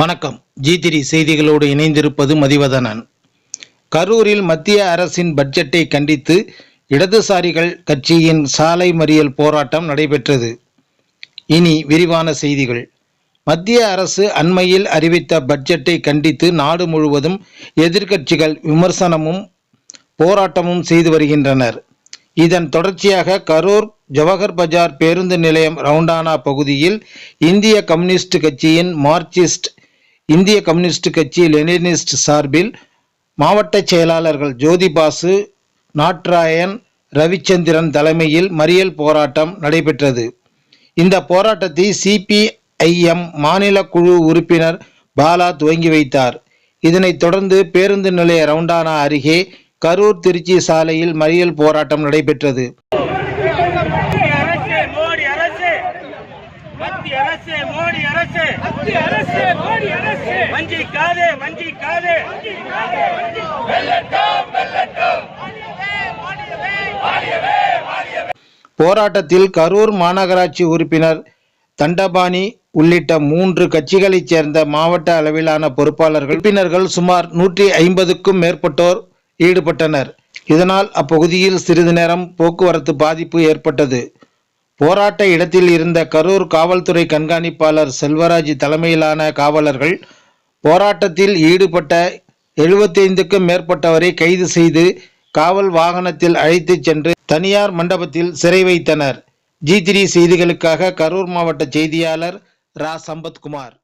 வணக்கம். ஜி செய்திகளோடு இணைந்திருப்பது மதிவதனன். கரூரில் மத்திய அரசின் பட்ஜெட்டை கண்டித்து இடதுசாரிகள் கட்சியின் சாலை மறியல் போராட்டம் நடைபெற்றது. இனி விரிவான செய்திகள். மத்திய அரசு அண்மையில் அறிவித்த பட்ஜெட்டை கண்டித்து நாடு முழுவதும் எதிர்க்கட்சிகள் விமர்சனமும் போராட்டமும் செய்து வருகின்றனர். இதன் தொடர்ச்சியாக கரூர் ஜவஹர் பஜார் பேருந்து நிலையம் ரவுண்டானா பகுதியில் இந்திய கம்யூனிஸ்ட் கட்சியின் மார்க்சிஸ்ட் இந்திய கம்யூனிஸ்ட் கட்சி லெனினிஸ்ட் சார்பில் மாவட்ட செயலாளர்கள் ஜோதிபாசு நாட்ராயன் ரவிச்சந்திரன் தலைமையில் மறியல் போராட்டம் நடைபெற்றது. இந்த போராட்டத்தை சிபிஐஎம் மாநில குழு உறுப்பினர் பாலா துவங்கி வைத்தார். இதனைத் தொடர்ந்து பேருந்து நிலைய ரவுண்டானா அருகே கரூர் திருச்சி சாலையில் மறியல் போராட்டம் நடைபெற்றது மத்திய அரசு மோடி அரசு மத்திய அரசு மோடி அரசு. மத்திய அரசு மோடி அரசு. வஞ்சிக்காதே வஞ்சிக்காதே. போராட்டத்தில் கரூர் மாநகராட்சி உறுப்பினர் தண்டபாணி உள்ளிட்ட மூன்று கட்சிகளைச் சேர்ந்த மாவட்ட அளவிலான பொறுப்பாளர்கள் உறுப்பினர்கள் சுமார் நூற்றி ஐம்பதுக்கும் மேற்பட்டோர் ஈடுபட்டனர். இதனால் அப்பகுதியில் சிறிது நேரம் போக்குவரத்து பாதிப்பு ஏற்பட்டது. போராட்ட இடத்தில் இருந்த கரூர் காவல்துறை கண்காணிப்பாளர் செல்வராஜ் தலைமையிலான காவலர்கள் போராட்டத்தில் ஈடுபட்ட எழுபத்தைந்துக்கும் மேற்பட்டவரை கைது செய்து காவல் வாகனத்தில் அழைத்துச் சென்று தனியார் மண்டபத்தில் சிறை வைத்தனர். ஜி த்ரீ செய்திகளுக்காக கரூர் மாவட்ட செய்தியாளர் ரா. சம்பத்குமார்.